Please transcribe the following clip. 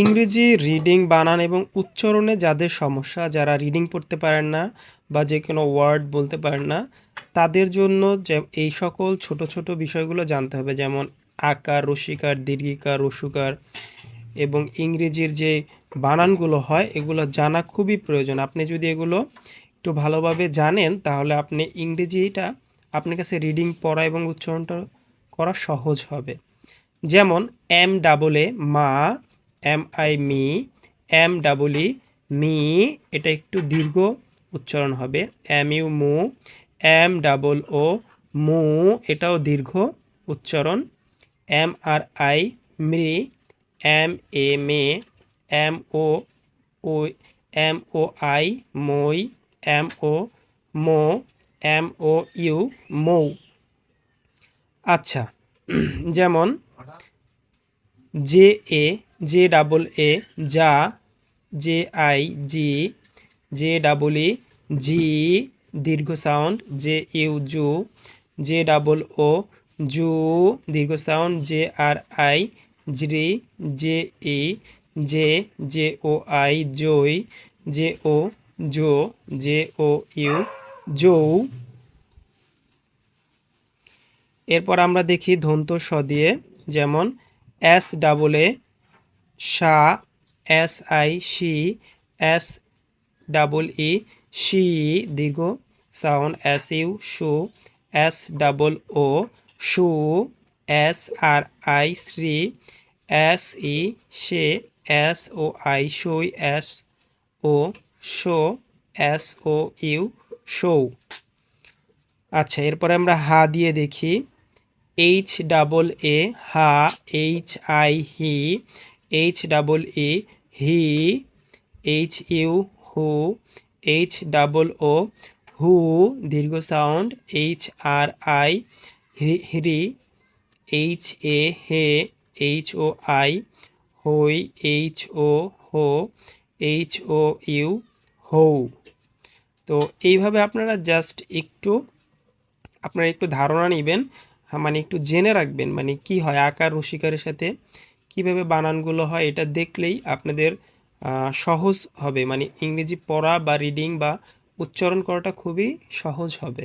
ইংরেজি রিডিং বানান এবং উচ্চারণে যাদের সমস্যা, যারা রিডিং পড়তে পারেন না বা যে কোনো ওয়ার্ড বলতে পারেন না, তাদের জন্য যে এই সকল ছোট ছোট বিষয়গুলো জানতে হবে। যেমন আকার, রসিকার, দীর্ঘিকার, রসুকার এবং ইংরেজির যে বানানগুলো হয়, এগুলো জানা খুবই প্রয়োজন। আপনি যদি এগুলো একটু ভালোভাবে জানেন, তাহলে আপনি ইংরেজিটা আপনার কাছে রিডিং পড়া এবং উচ্চারণটা করা সহজ হবে। যেমন এম ডাবল এ মা এম আই মি, এম ডাবল মি, এটা একটু দীর্ঘ উচ্চারণ হবে। এম ইউ মু, এম ডাবল ও, মু, এটাও দীর্ঘ উচ্চারণ। এম আর আই মৃ, M A May, M O O, M O I মই, এম ও মো, এম ও ইউ মৌ। আচ্ছা যেমন J A J double A যা জে আই জি জে ডাবল ই জি দীর্ঘ সাউন্ড জে ইউ জু জে ডাবল ও জু দীর্ঘ sound J R I জ্রি J E J J O I জই জে ও জো জে ও ইউ জৌ এরপর আমরা দেখি ধন্ত স দিয়ে, যেমন এস ডাবল এ সা এস আই সি এস ডাবল ই সি দীর্ঘ সাউন্ড এস ইউ সু এস ডাবল ও সু এস আর আই শ্রী এস ই সে এস ও আই সই এস ও শো এস ও ইউ শৌ আচ্ছা এরপরে আমরা হা দিয়ে দেখি। এইচ ডাবল এ হা এইচ আই হি এইচ ডাবল ই হি এইচ ইউ হু এইচ ডাবল ও হু দীর্ঘ সাউন্ড এইচ আর আই হ্রি H A hey H O I হই এইচ ও হো এইচ ও ইউ হৌ তো এইভাবে আপনারা জাস্ট একটু, আপনারা একটু ধারণা নেবেন মানে একটু জেনে রাখবেন মানে কি হয়, আকার রসিকারের সাথে কীভাবে বানানগুলো হয়, এটা দেখলেই আপনাদের সহজ হবে। মানে ইংরেজি পড়া বা রিডিং বা উচ্চারণ করাটা খুবই সহজ হবে।